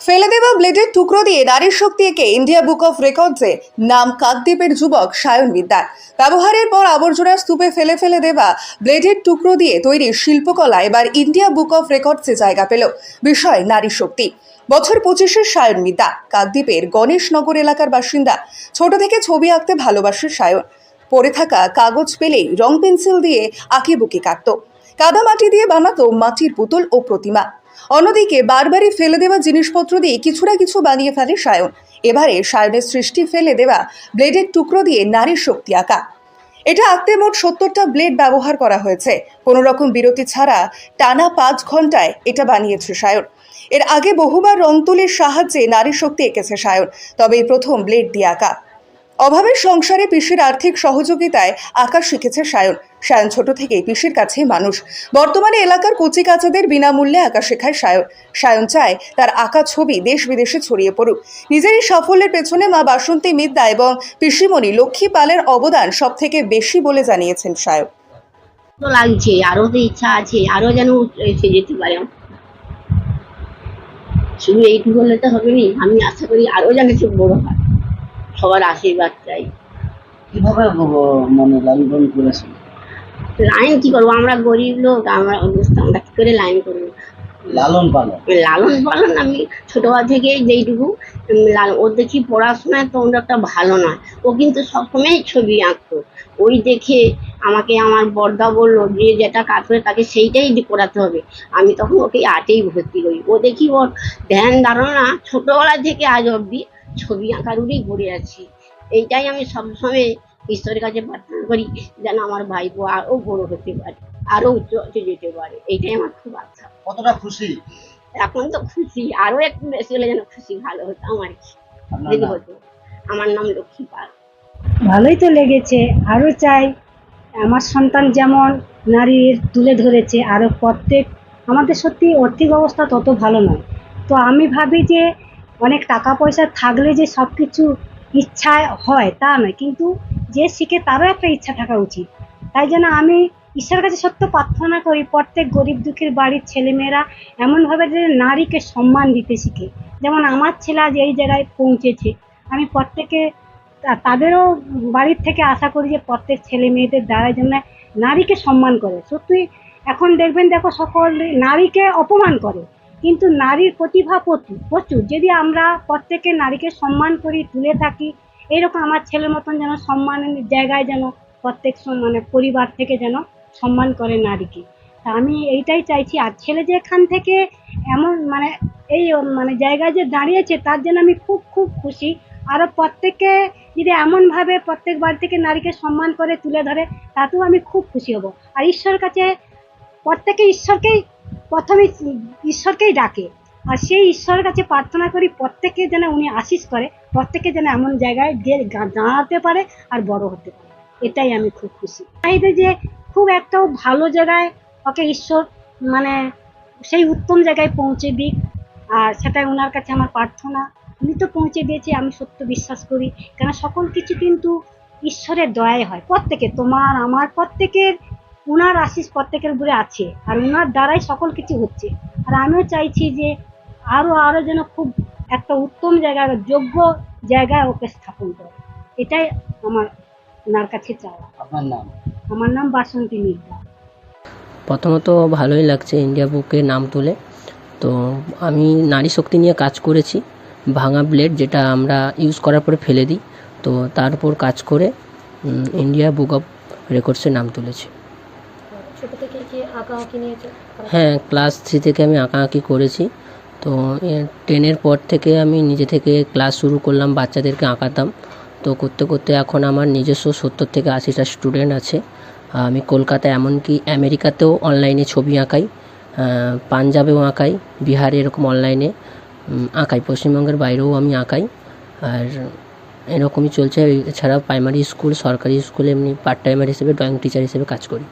ফেলে দেওয়া ব্লেডের টুকরো দিয়ে নারীর শক্তি একে ইন্ডিয়া বুক অফ রেকর্ডসে নাম কাকদ্বীপের যুবক সায়ন বিদ্যার ব্যবহারের পর আবর্জনার স্তূপে ফেলে ফেলে দেওয়া ব্লেডের টুকরো দিয়ে তৈরি শিল্পকলা এবার ইন্ডিয়া বুক অফ রেকর্ডসে জায়গা পেল। বিষয়, নারী শক্তি। বছর পঁচিশের সায়ন মিতা কাকদ্বীপের গণেশনগর এলাকার বাসিন্দা। ছোট থেকে ছবি আঁকতে ভালোবাসে সায়ন। পড়ে থাকা কাগজ পেলেই রং পেন্সিল দিয়ে আঁকে বুকে কাটত। কাদা মাটি দিয়ে বানাতো মাটির পুতুল ও প্রতিমা। অন্যদিকে বারবারই ফেলে দেওয়া জিনিসপত্র দিয়ে কিছু না কিছু বানিয়ে ফেলে সায়ন। এবারে সায়নের সৃষ্টি ফেলে দেওয়া ব্লেডের টুকরো দিয়ে নারীর শক্তি আঁকা। এটা আঁকতে মোট সত্তরটা ব্লেড ব্যবহার করা হয়েছে। কোনো রকম বিরতি ছাড়া টানা পাঁচ ঘন্টায় এটা বানিয়েছে সায়ন। এর আগে বহুবার রং তুলির সাহায্যে নারী শক্তি এঁকেছে সায়ন। তবে প্রথম ব্লেড দিয়ে আঁকা। অভাবের সংসারে পিসির আর্থিক সহযোগিতায় আঁকা শিখেছে সায়ন। সায়ন ছোট থেকেই পিসির কাছেই মানুষ। বর্তমানে এলাকার কচি কাচাদের বিনামূল্যে আঁকা শেখায় সায়ন। সায়ন চায় তার আঁকা ছবি দেশ বিদেশে ছড়িয়ে পড়ুক। নিজের এই সাফল্যের পেছনে মা বাসন্তী মিদ্যা এবং পিসিমণি লক্ষ্মী পালের অবদান সব থেকে বেশি বলে জানিয়েছেন সায়ন। লাগছে, আরও তো ইচ্ছা আছে, আরও যেন এসে যেতে পারে। শুধু এইটুকু হলে তো হবে নি আমি আশা করি আরও যেন বড় হয়। সবার আশীর্বাদ চাই। কীভাবে মানে পালন করেছেন লাইন কি করব? আমরা গরিব লোক আমরা আমরা কি করে লাইন করব? লালন পালন। লালন পালন আমি ছোটবেলা থেকে যেইটুকু ওর দেখি পড়াশোনায় তো ওর একটা ভালো নয়। ও কিন্তু সবসময় ছবি আঁকতো। ওই দেখে আমাকে আমার বর্দা বলল যে যেটা কাজ করে তাকে সেইটাই করাতে হবে। আমি তখন ওকে আর্টেই ভর্তি করি। ও দেখি ওর ধ্যান ধারণা ছোটবেলা থেকে আজ অবধি ছবি আঁকার উপরেই ঘুরে আছি। এইটাই আমি সবসময় ঈশ্বরের কাছে প্রার্থনা করি যেন আমার ভাই ভাইপো আরও বড় হতে পারে আরও উচ্চ উচ্চে যেতে পারে। এইটাই আমার খুব আশা। কতটা খুশি? এখন তো খুশি আরও একটু বেশি হলে যেন খুশি ভালো হতো আমার। কি যদি হতো আমার নাম লক্ষ্মী পাল। ভালোই তো লেগেছে আরও চাই। আমার সন্তান যেমন নারীর তুলে ধরেছে আরও প্রত্যেক আমাদের সত্যি আর্থিক অবস্থা তত ভালো নয়। তো আমি ভাবি যে অনেক টাকা পয়সা থাকলে যে সব কিছু ইচ্ছা হয় তা নয়। কিন্তু যে শিখে তারও একটা ইচ্ছা থাকা উচিত। তাই জন্য আমি ঈশ্বরের কাছে সত্য প্রার্থনা করি, প্রত্যেক গরিব দুঃখীর বাড়ির ছেলেমেয়েরা এমনভাবে যে নারীকে সম্মান দিতে শিখে। যেমন আমার ছেলে আজ এই জায়গায় পৌঁছেছে। আমি প্রত্যেকে তাদেরও বাড়ির থেকে আশা করি যে প্রত্যেক ছেলে মেয়েদের দ্বারা যেন নারীকে সম্মান করে। সত্যি এখন দেখবেন দেখো সকল নারীকে অপমান করে। কিন্তু নারীর প্রতিভা প্রচুর প্রচুর। যদি আমরা প্রত্যেকে নারীকে সম্মান করি, তুলে থাকি, এইরকম আমার ছেলের মতন যেন সম্মানের জায়গায় যেন প্রত্যেক মানে পরিবার থেকে যেন সম্মান করে নারীকে। তা আমি এইটাই চাইছি। আর ছেলে যে এখান থেকে এমন মানে এই মানে জায়গায় যে দাঁড়িয়েছে, তার জন্য আমি খুব খুব খুশি। আরও প্রত্যেককে যদি এমনভাবে প্রত্যেক বাড়ি থেকে নারীকে সম্মান করে তুলে ধরে, তাতেও আমি খুব খুশি হব। আর ঈশ্বর কাছে, প্রত্যেকে ঈশ্বরকেই প্রথমে ঈশ্বরকেই ডাকে। আর সেই ঈশ্বরের কাছে প্রার্থনা করি, প্রত্যেকে যেন উনি আশিস করে, প্রত্যেকে যেন এমন জায়গায় যে দাঁড়াতে পারে আর বড় হতে পারে। এটাই আমি খুব খুশি। চাইতে যে খুব একটাও ভালো জায়গায় ওকে ঈশ্বর মানে সেই উত্তম জায়গায় পৌঁছে দিক, আর সেটাই ওনার কাছে আমার প্রার্থনা। উনি তো পৌঁছে দিয়েছে, আমি সত্য বিশ্বাস করি। কেন সকল কিছু কিন্তু ঈশ্বরের দয়ায় হয়। প্রত্যেকে, তোমার, আমার, প্রত্যেকের উনার আশিস প্রত্যেকের উপরে আছে আর ওনার দ্বারাই সকল কিছু হচ্ছে। আর আমিও চাইছি যে আরও আরও যেন খুব একটা উত্তম জায়গায় যোগ্য জায়গায় ওকে স্থাপন করে। এটাই আমার ওনার কাছে চাওয়া। আপনার নাম? আমার নাম বাসন্তী মিত্র। প্রথমত ভালোই লাগছে ইন্ডিয়া বুকে নাম তুলে। তো আমি নারী শক্তি নিয়ে কাজ করেছি ভাঙা ব্লেড যেটা আমরা ইউজ করার পরে ফেলে দিই। তো তার উপর কাজ করে ইন্ডিয়া বুক অফ রেকর্ডসে নাম তুলেছি। আঁকা আঁকি হ্যাঁ ক্লাস থ্রি থেকে আমি আঁকাআঁকি করেছি। তো টেনের পর থেকে আমি নিজে থেকে ক্লাস শুরু করলাম বাচ্চাদেরকে আঁকাতাম। তো করতে করতে এখন আমার নিজস্ব সত্তর থেকে আশিটা স্টুডেন্ট আছে। আমি কলকাতায় এমনকি আমেরিকাতেও অনলাইনে ছবি আঁকাই পাঞ্জাবেও আঁকাই বিহারে এরকম অনলাইনে আঁকাই। পশ্চিমবঙ্গের বাইরেও আমি আঁকাই। আর এরকমই চলছে। এছাড়া প্রাইমারি স্কুল সরকারি স্কুলে এমনি পার্ট টাইমার হিসেবে ড্রয়িং টিচার হিসেবে কাজ করি।